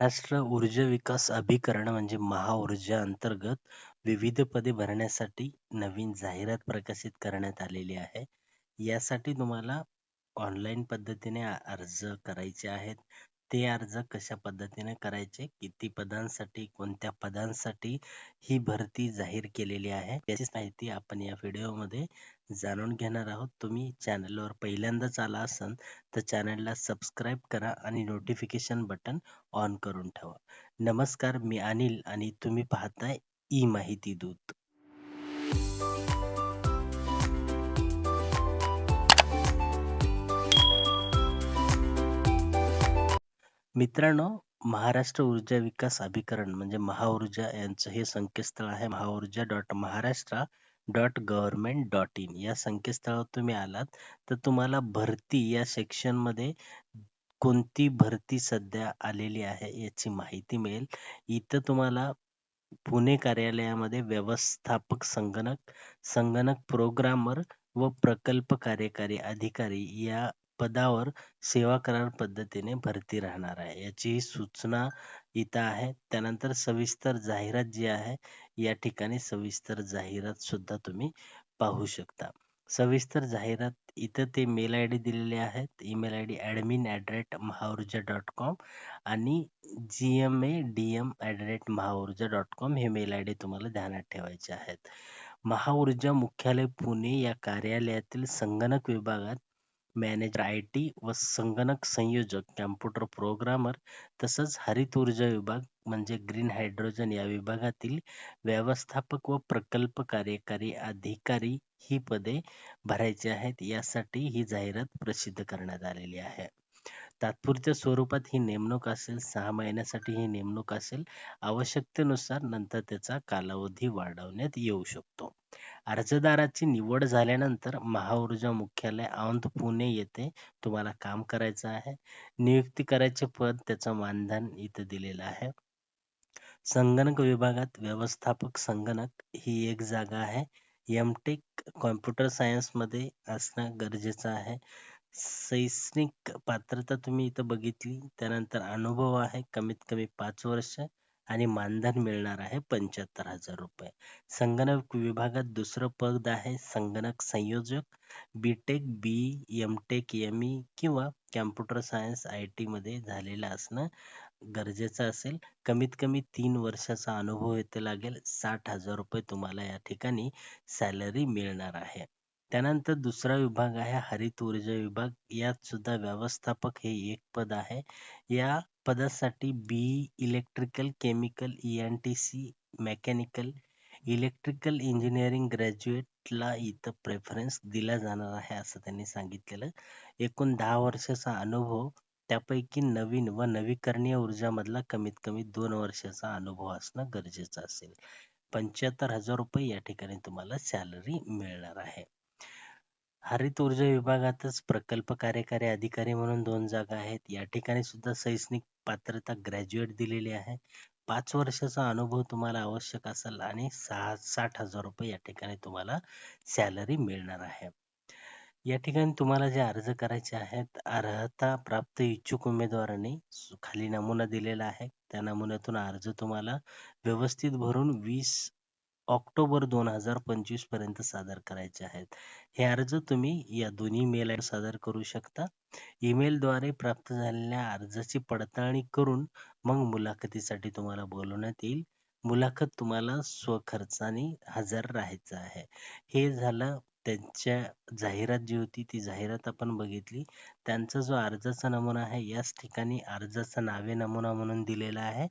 महाराष्ट्र ऊर्जा विकास अभिकरण म्हणजे महाऊर्जा अंतर्गत विविध पदे भरण्यासाठी नवीन जाहिरात प्रकाशित करण्यात आलेली आहे. यासाठी तुम्हाला ऑनलाईन पद्धतीने अर्ज करायचे आहेत. ते अर्ज कशा पद्धतीने करायचे? किती पदांसाठी कोणत्या पदांसाठी ही भरती जाहीर केलेली आहे? याची माहिती आपण या व्हिडिओमध्ये जाणून घेणार आहोत. तुम्ही चॅनलवर पहिल्यांदाच आला असाल तर चॅनलला सबस्क्राईब करा आणि नोटिफिकेशन बटन ऑन करून ठेवा. नमस्कार मी अनिल आणि तुम्ही पाहताय ई माहिती दूत. मित्रांनो महाराष्ट्र ऊर्जा विकास अभिकरण म्हणजे महाऊर्जा यांचं हे संकेतस्थळ आहे. Mahaurja dot Maharashtra dot government dot in. या संकेतस्थळावर तुम्ही आलात तर तुम्हाला भरती या सेक्शनमध्ये कोणती भरती सध्या आलेली आहे याची माहिती मिळेल. इथं तुम्हाला पुणे कार्यालयामध्ये व्यवस्थापक संगणक संगणक प्रोग्रामर व प्रकल्प कार्यकारी अधिकारी या पदावर सेवा करार पद्धतीने भरती राहणार आहे. याची सूचना इथं आहे. त्यानंतर सविस्तर जाहिरात जी आहे या ठिकाणी सविस्तर जाहिरात सुद्धा तुम्ही पाहू शकता. सविस्तर जाहिरात इथं ते मेल आय डी दिलेले आहेत. Email I D admin at rate Mahaurja dot com आणि G M A D M at rate Mahaurja dot com हे मेल आय डी तुम्हाला ध्यानात ठेवायचे आहेत. महाऊर्जा मुख्यालय पुणे या कार्यालयातील संगणक विभागात मॅनेजर आय टी व संगणक संयोजक कॅम्प्युटर प्रोग्रामर तसंच हरित ऊर्जा विभाग म्हणजे ग्रीन हायड्रोजन या विभागातील व्यवस्थापक व प्रकल्प कार्यकारी अधिकारी ही पदे भरायची आहेत. यासाठी ही जाहिरात प्रसिद्ध करण्यात आलेली आहे. तात्पुरत्या स्वरूपात ही नेमणूक असेल सहा महिन्यासाठी ही नेमणूक असेल आवश्यकतेनुसार नंतर त्याचा कालावधी वाढवण्यात येऊ शकतो. अर्जदाराची निवड झाल्यानंतर महाऊर्जा मुख्यालय औंध पुणे येथे तुम्हाला काम करायचं आहे. नियुक्ती करायचे पद त्याचं मानधन इथं दिलेलं आहे. संगणक विभागात व्यवस्थापक संगणक ही एक जागा आहे. एम टेक कॉम्प्युटर सायन्समध्ये असणं गरजेचं आहे. शैक्षणिक पात्रता तुम्ही इथं बघितली त्यानंतर अनुभव आहे कमीत कमी पाच वर्ष आणि मानधन मिळणार आहे पंच्याहत्तर हजार रुपये. संगणक विभागात दुसरं पद आहे संगणक संयोजक B tech B M tech M E किंवा कॅम्प्युटर सायन्स आय टी मध्ये झालेलं असणं गरजेचं असेल. कमीत कमी तीन वर्षाचा अनुभव येथे लागेल साठ हजार रुपये तुम्हाला या ठिकाणी सॅलरी मिळणार आहे. त्यानंतर दुसरा विभाग आहे हरित ऊर्जा विभाग. यात सुद्धा व्यवस्थापक हे एक पद आहे. या पदासाठी B electrical chemical E N T C mechanical electrical engineering ग्रॅज्युएटला इथं प्रेफरन्स दिला जाणार आहे असं त्यांनी सांगितलेलं. एकूण दहा वर्षाचा अनुभव त्यापैकी नवीन व नवीकरणीय ऊर्जामधला कमीत कमी दोन वर्षाचा अनुभव असणं गरजेचं असेल. पंच्याहत्तर हजार रुपये या ठिकाणी तुम्हाला सॅलरी मिळणार आहे. हरित ऊर्जा विभागातच प्रकल्प कार्यकारी अधिकारी म्हणून दोन जागा आहेत. या ठिकाणी सुद्धा शैक्षणिक पात्रता ग्रॅज्युएट दिलेली आहे. पाच वर्षाचा अनुभव तुम्हाला आवश्यक असेल आणि सहा साठ हजार रुपये या ठिकाणी तुम्हाला सॅलरी मिळणार आहे. या ठिकाणी तुम्हाला जे अर्ज करायचे आहेत अर्हता प्राप्त इच्छुक उमेदवारांनी खाली नमुना दिलेला आहे. त्या नमुन्यातून अर्ज तुम्हाला व्यवस्थित भरून वीस ऑक्टोबर दोन हजार पंचवीसपर्यंत सादर करायचे आहेत. हे अर्ज तुम्ही या दोन्ही मेल सादर करू शकता. ईमेलद्वारे प्राप्त झालेल्या अर्जाची पडताळणी करून मग मुलाखतीसाठी तुम्हाला बोलवण्यात येईल. मुलाखत तुम्हाला स्वखर्चाने हजर राहायचं आहे. हे झालं त्यांच्या जाहिरात जी होती ती जाहिरात आपण बघितली. त्यांचा जो अर्जाचा नमुना आहे याच ठिकाणी अर्जाचा नावे नमुना म्हणून दिलेला आहे.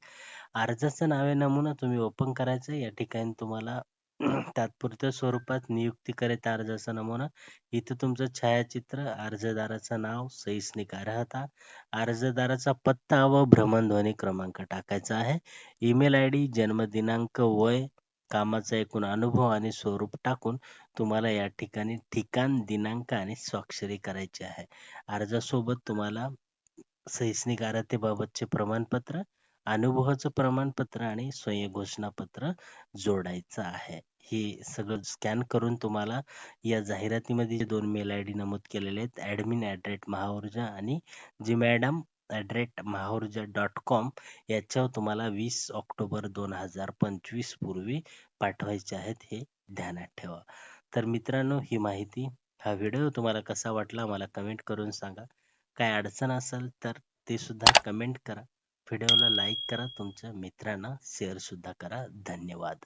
अर्जाचा नावे नमुना तुम्ही ओपन करायचं या ठिकाणी तुम्हाला तात्पुरत्या स्वरूपात नियुक्तीकरिता अर्जाचा नमुना. इथं तुमचं छायाचित्र अर्जदाराचं नाव शैक्षणिक अर्हता. अर्जदाराचा पत्ता व भ्रमणध्वनी क्रमांक टाकायचा आहे. ईमेल आय डी जन्मदिनांक वय कामाचा एकूण अनुभव आणि स्वरूप टाकून तुम्हाला या ठिकाणी ठिकाण दिनांक आणि स्वाक्षरी करायची आहे. अर्जासोबत तुम्हाला शैक्षणिक अर्हतेबाबतचे प्रमाणपत्र अनुभवाचं प्रमाणपत्र आणि स्वयं घोषणापत्र जोडायचं आहे. हे सगळं स्कॅन करून तुम्हाला या जाहिरातीमध्ये जे दोन मेल आय डी नमूद केलेले आहेत ॲडमिन ॲट रेट महाऊर्जा आणि G madam at rate Mahaurja dot com याच्यावर तुम्हाला वीस ऑक्टोबर दोन हजार पंचवीस पूर्वी पाठवायचे आहेत हे ध्यानात ठेवा. तर मित्रांनो ही माहिती हा व्हिडिओ तुम्हाला कसा वाटला मला कमेंट करून सांगा. काय अडचण असेल तर ते सुद्धा कमेंट करा. व्हिडिओला लाईक करा तुमच्या मित्रांना शेअर सुद्धा करा. धन्यवाद.